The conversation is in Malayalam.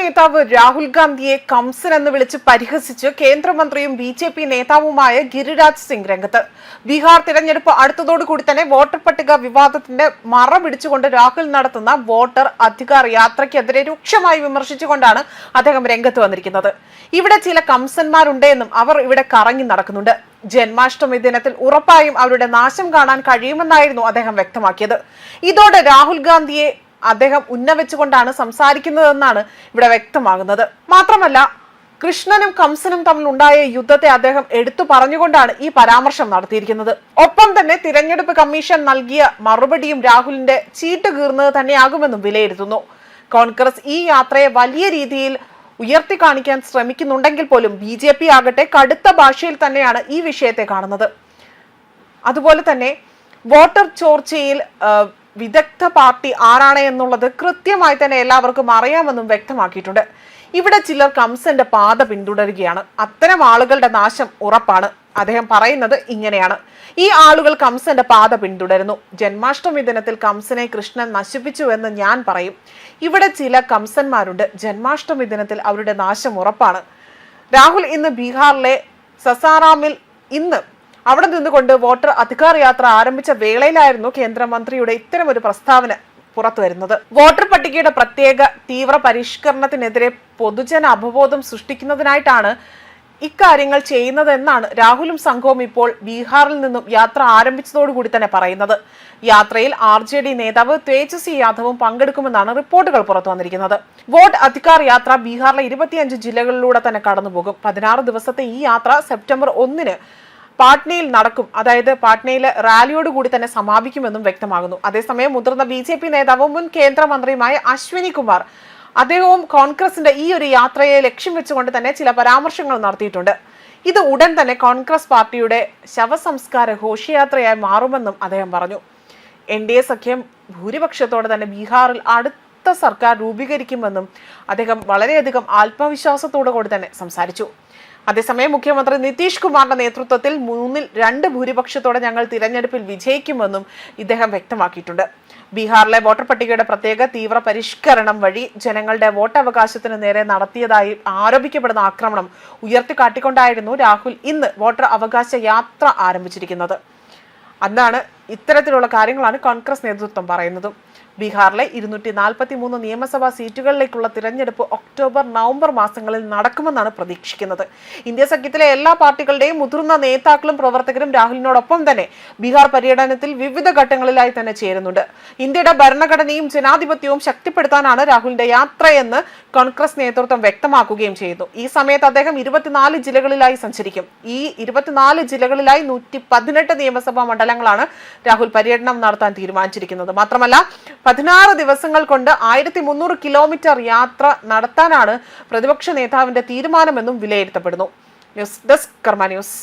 നേതാവ് രാഹുൽ ഗാന്ധിയെ കംസൻ എന്ന് വിളിച്ച് പരിഹസിച്ച് കേന്ദ്രമന്ത്രിയും ബി ജെ പി നേതാവുമായ ഗിരിരാജ് സിംഗ് രംഗത്ത്. ബീഹാർ തിരഞ്ഞെടുപ്പ് അടുത്തതോടുകൂടി തന്നെ വോട്ടർ പട്ടിക വിവാദത്തിന്റെ മറ പിടിച്ചുകൊണ്ട് രാഹുൽ നടത്തുന്ന വോട്ടർ അധികാർ യാത്രയ്ക്കെതിരെ രൂക്ഷമായി വിമർശിച്ചുകൊണ്ടാണ് അദ്ദേഹം രംഗത്ത് വന്നിരിക്കുന്നത്. ഇവിടെ ചില കംസന്മാരുണ്ട് എന്നും അവർ ഇവിടെ കറങ്ങി നടക്കുന്നുണ്ട്. ജന്മാഷ്ടമി ദിനത്തിൽ ഉറപ്പായും അവരുടെ നാശം കാണാൻ കഴിയുമെന്നായിരുന്നു അദ്ദേഹം വ്യക്തമാക്കിയത്. ഇതോടെ രാഹുൽ ഗാന്ധിയെ അദ്ദേഹം ഉന്നവെച്ചുകൊണ്ടാണ് സംസാരിക്കുന്നതെന്നാണ് ഇവിടെ വ്യക്തമാകുന്നത്. മാത്രമല്ല കൃഷ്ണനും കംസനും തമ്മിൽ ഉണ്ടായ യുദ്ധത്തെ അദ്ദേഹം എടുത്തു പറഞ്ഞുകൊണ്ടാണ് ഈ പരാമർശം നടത്തിയിരിക്കുന്നത്. ഒപ്പം തന്നെ തിരഞ്ഞെടുപ്പ് കമ്മീഷൻ നൽകിയ മറുപടിയും രാഹുലിന്റെ ചീട്ട് കീർന്നത് തന്നെയാകുമെന്നും വിലയിരുത്തുന്നു. കോൺഗ്രസ് ഈ യാത്രയെ വലിയ രീതിയിൽ ഉയർത്തി കാണിക്കാൻ ശ്രമിക്കുന്നുണ്ടെങ്കിൽ പോലും ബി ജെ പി ആകട്ടെ കടുത്ത ഭാഷയിൽ തന്നെയാണ് ഈ വിഷയത്തെ കാണുന്നത്. അതുപോലെ തന്നെ വോട്ടർ ചോർച്ചയിൽ വിദഗ്ധ പാർട്ടി ആരാണ് എന്നുള്ളത് കൃത്യമായി തന്നെ എല്ലാവർക്കും അറിയാമെന്നും വ്യക്തമാക്കിയിട്ടുണ്ട്. ഇവിടെ ചിലർ കംസന്റെ പാത പിന്തുടരുകയാണ്. അത്തരം ആളുകളുടെ നാശം ഉറപ്പാണ്. അദ്ദേഹം പറയുന്നത് ഇങ്ങനെയാണ്. ഈ ആളുകൾ കംസന്റെ പാത പിന്തുടരുന്നു. ജന്മാഷ്ടമി ദിനത്തിൽ കംസനെ കൃഷ്ണൻ നശിപ്പിച്ചു എന്ന് ഞാൻ പറയും. ഇവിടെ ചില കംസന്മാരുണ്ട്. ജന്മാഷ്ടമി ദിനത്തിൽ അവരുടെ നാശം ഉറപ്പാണ്. രാഹുൽ ഇന്ന് ബീഹാറിലെ സസാറാമിൽ ഇന്ന് അവിടെ നിന്നുകൊണ്ട് വോട്ടർ അധികാർ യാത്ര ആരംഭിച്ച വേളയിലായിരുന്നു കേന്ദ്രമന്ത്രിയുടെ ഇത്തരമൊരു പ്രസ്താവന പുറത്തു വരുന്നത്. വോട്ടർ പട്ടികയുടെ പ്രത്യേക തീവ്ര പരിഷ്കരണത്തിനെതിരെ പൊതുജന അവബോധം സൃഷ്ടിക്കുന്നതിനായിട്ടാണ് ഇക്കാര്യങ്ങൾ ചെയ്യുന്നതെന്നാണ് രാഹുലും സംഘവും ഇപ്പോൾ ബീഹാറിൽ നിന്നും യാത്ര ആരംഭിച്ചതോടുകൂടി തന്നെ പറയുന്നത്. യാത്രയിൽ ആർ ജെ ഡി നേതാവ് തേജസ്വി യാദവും പങ്കെടുക്കുമെന്നാണ് റിപ്പോർട്ടുകൾ പുറത്തു വന്നിരിക്കുന്നത്. വോട്ട് അധികാർ യാത്ര ബീഹാറിലെ ഇരുപത്തിയഞ്ച് ജില്ലകളിലൂടെ തന്നെ കടന്നുപോകും. പതിനാറ് ദിവസത്തെ ഈ യാത്ര സെപ്റ്റംബർ ഒന്നിന് പാട്നയിൽ നടക്കും. അതായത് പാട്നയിലെ റാലിയോടുകൂടി തന്നെ സമാപിക്കുമെന്നും വ്യക്തമാകുന്നു. അതേസമയം മുതിർന്ന ബി ജെ പി നേതാവും മുൻ കേന്ദ്രമന്ത്രിയുമായ അശ്വിനി കുമാർ അദ്ദേഹവും കോൺഗ്രസിന്റെ ഈ ഒരു യാത്രയെ ലക്ഷ്യം വെച്ചുകൊണ്ട് തന്നെ ചില പരാമർശങ്ങൾ നടത്തിയിട്ടുണ്ട്. ഇത് ഉടൻ തന്നെ കോൺഗ്രസ് പാർട്ടിയുടെ ശവസംസ്കാര ഘോഷയാത്രയായി മാറുമെന്നും അദ്ദേഹം പറഞ്ഞു. എൻ ഡി എ സഖ്യം ഭൂരിപക്ഷത്തോടെ തന്നെ ബീഹാറിൽ അടുത്ത സർക്കാർ രൂപീകരിക്കുമെന്നും അദ്ദേഹം വളരെയധികം ആത്മവിശ്വാസത്തോടു കൂടി തന്നെ സംസാരിച്ചു. അതേസമയം മുഖ്യമന്ത്രി നിതീഷ് കുമാറിന്റെ നേതൃത്വത്തിൽ മൂന്നിൽ രണ്ട് ഭൂരിപക്ഷത്തോടെ ഞങ്ങൾ തിരഞ്ഞെടുപ്പിൽ വിജയിക്കുമെന്നും ഇദ്ദേഹം വ്യക്തമാക്കിയിട്ടുണ്ട്. ബീഹാറിലെ വോട്ടർ പട്ടികയുടെ പ്രത്യേക തീവ്ര പരിഷ്കരണം വഴി ജനങ്ങളുടെ വോട്ടവകാശത്തിന് നേരെ നടത്തിയതായി ആരോപിക്കപ്പെടുന്ന ആക്രമണം ഉയർത്തിക്കാട്ടിക്കൊണ്ടായിരുന്നു രാഹുൽ ഇന്ന് വോട്ടർ അവകാശ യാത്ര ആരംഭിച്ചിരിക്കുന്നത്. അന്നാണ് ഇത്തരത്തിലുള്ള കാര്യങ്ങളാണ് കോൺഗ്രസ് നേതൃത്വം പറയുന്നതും. ബീഹാറിലെ ഇരുന്നൂറ്റി നാൽപ്പത്തി മൂന്ന് നിയമസഭാ സീറ്റുകളിലേക്കുള്ള തിരഞ്ഞെടുപ്പ് ഒക്ടോബർ നവംബർ മാസങ്ങളിൽ നടക്കുമെന്നാണ് പ്രതീക്ഷിക്കുന്നത്. ഇന്ത്യ സഖ്യത്തിലെ എല്ലാ പാർട്ടികളുടെയും മുതിർന്ന നേതാക്കളും പ്രവർത്തകരും രാഹുലിനോടൊപ്പം തന്നെ ബീഹാർ പര്യടനത്തിൽ വിവിധ ഘട്ടങ്ങളിലായി തന്നെ ചേരുന്നുണ്ട്. ഇന്ത്യയുടെ ഭരണഘടനയും ജനാധിപത്യവും ശക്തിപ്പെടുത്താനാണ് രാഹുലിന്റെ യാത്രയെന്ന് കോൺഗ്രസ് നേതൃത്വം വ്യക്തമാക്കുകയും ചെയ്യുന്നു ഈ സമയത്ത് അദ്ദേഹം ഇരുപത്തിനാല് ജില്ലകളിലായി സഞ്ചരിക്കും. ഈ ഇരുപത്തിനാല് ജില്ലകളിലായി നൂറ്റി പതിനെട്ട് നിയമസഭാ മണ്ഡലങ്ങളാണ് രാഹുൽ പര്യടനം നടത്താൻ തീരുമാനിച്ചിരിക്കുന്നത്. മാത്രമല്ല പതിനാറ് ദിവസങ്ങൾ കൊണ്ട് ആയിരത്തി മുന്നൂറ് കിലോമീറ്റർ യാത്ര നടത്താനാണ് പ്രതിപക്ഷ നേതാവിന്റെ തീരുമാനമെന്നും വിലയിരുത്തപ്പെടുന്നു. News desk Karma news.